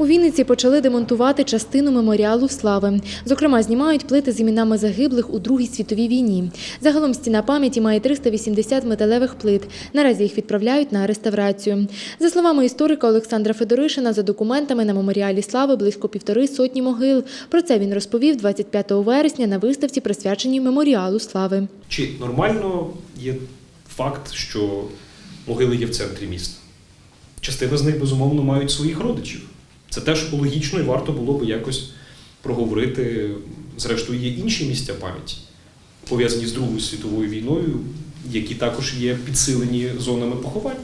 У Вінниці почали демонтувати частину меморіалу слави. Зокрема, знімають плити з іменами загиблих у Другій світовій війні. Загалом стіна пам'яті має 380 металевих плит. Наразі їх відправляють на реставрацію. За словами історика Олександра Федоришина, за документами на меморіалі слави близько півтори сотні могил. Про це він розповів 25 вересня на виставці, присвяченій меморіалу слави. Чи нормально є факт, що могили є в центрі міста? Частина з них, безумовно, мають своїх родичів. Це теж логічно і варто було би якось проговорити. Зрештою, є інші місця пам'яті, пов'язані з Другою світовою війною, які також є підсилені зонами поховань.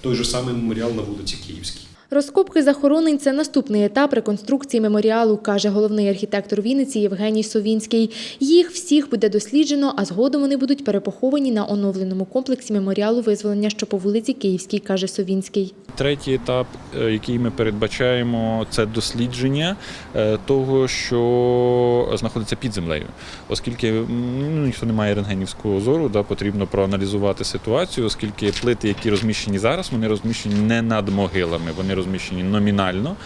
Той же самий меморіал на вулиці Київській. Розкопки захоронень – це наступний етап реконструкції меморіалу, каже головний архітектор Вінниці Євгеній Совінський. Їх всіх буде досліджено, а згодом вони будуть перепоховані на оновленому комплексі меморіалу визволення, що по вулиці Київській, каже Совінський. Третій етап, е, який ми передбачаємо, це дослідження е, того, що знаходиться під землею, оскільки ну, ніхто не має рентгенівського зору, потрібно проаналізувати ситуацію, оскільки плити, які розміщені зараз, вони розміщені не над могилами, вони розміщені номінально.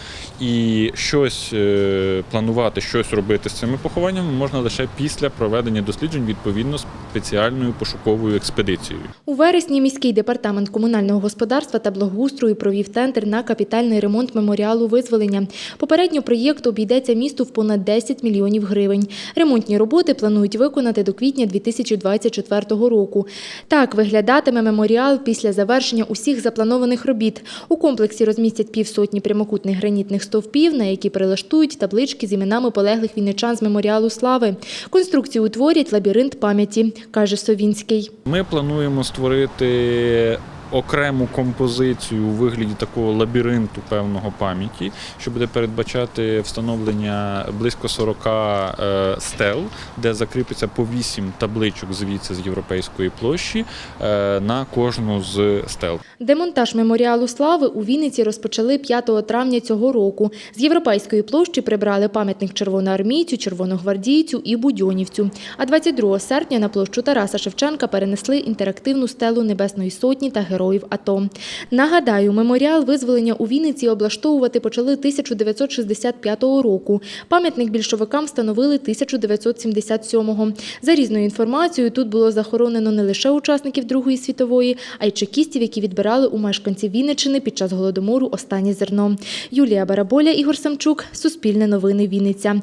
І щось е, планувати, щось робити з цими похованнями можна лише після проведення досліджень відповідно спеціальною пошуковою експедицією. У вересні міський департамент комунального господарства та благоустрою провів тендер на капітальний ремонт меморіалу визволення. Попередньо проєкт обійдеться місту в понад 10 мільйонів гривень. Ремонтні роботи планують виконати до квітня 2024 року. Так виглядатиме меморіал після завершення усіх запланованих робіт. У комплексі розмістять півсотні прямокутних гранітних стовпів, на які прилаштують таблички з іменами полеглих вінничан з меморіалу слави. Конструкцію утворять лабіринт пам'яті, каже Совінський. Ми плануємо створити окрему композицію у вигляді такого лабіринту певного пам'яті, що буде передбачати встановлення близько 40 е, стел, де закріпиться по 8 табличок звідси з європейської площі е, на кожну з стел. Демонтаж меморіалу слави у Вінниці розпочали 5 травня цього року. З європейської площі прибрали пам'ятник червоноармійцю, червоногвардійцю і будьонівцю. А 22 серпня на площу Тараса Шевченка перенесли інтерактивну стелу Небесної Сотні та героїв АТО. Нагадаю, меморіал визволення у Вінниці облаштовувати почали 1965 року. Пам'ятник більшовикам встановили 1977-го. За різною інформацією, тут було захоронено не лише учасників Другої світової, а й чекістів, які відбирали у мешканців Вінниччини під час голодомору останнє зерно. Юлія Бараболя, Ігор Самчук, Суспільне новини Вінниця.